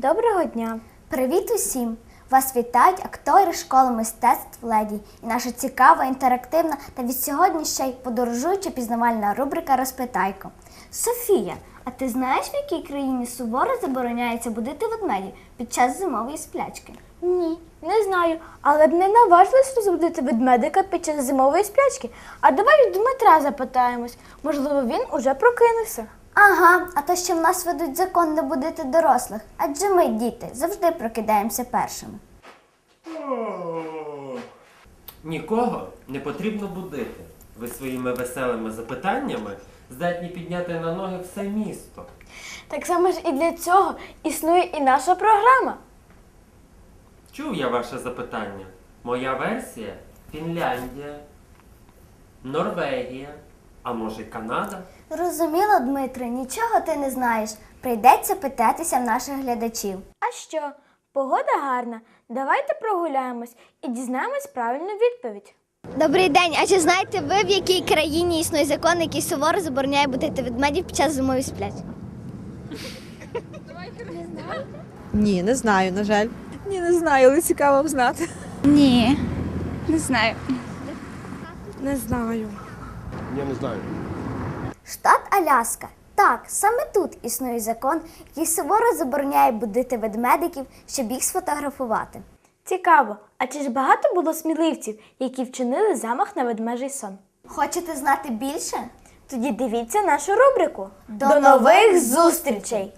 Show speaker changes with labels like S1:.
S1: Доброго дня!
S2: Привіт усім! Вас вітають актори школи мистецтв Леді і наша цікава, інтерактивна та від сьогодні ще й подорожуюча пізнавальна рубрика Розпитайко. Софія, а ти знаєш, в якій країні суворо забороняється будити ведмедів під час зимової сплячки?
S1: Ні, не знаю, але б не наважилась розбудити ведмедика під час зимової сплячки. А давай Дмитра запитаємось. Можливо, він уже прокинувся.
S2: Ага, а то ще в нас ведуть закон не будити дорослих, адже ми, діти, завжди прокидаємося першими.
S3: Нікого не потрібно будити. Ви своїми веселими запитаннями здатні підняти на ноги все місто.
S1: Так само ж і для цього існує і наша програма.
S3: Чув я ваше запитання. Моя версія Фінляндія, Норвегія, а може Канада.
S2: Зрозуміло, Дмитре, нічого ти не знаєш. Прийдеться питатися в наших глядачів.
S1: А що? Погода гарна. Давайте прогуляємось і дізнаємось правильну відповідь.
S2: Добрий день. А чи знаєте ви, в якій країні існує закон, який суворо забороняє будити ведмедів під час зимової сплячки?
S4: Ні, не знаю, на жаль.
S5: Ні, не знаю, але цікаво б знати.
S6: Ні, не знаю.
S5: Не знаю.
S7: Я не знаю.
S2: Штат Аляска. Так, саме тут існує закон, який суворо забороняє будити ведмедиків, щоб їх сфотографувати.
S1: Цікаво, а чи ж багато було сміливців, які вчинили замах на ведмежий сон?
S2: Хочете знати більше?
S1: Тоді дивіться нашу рубрику.
S2: До нових
S1: зустрічей!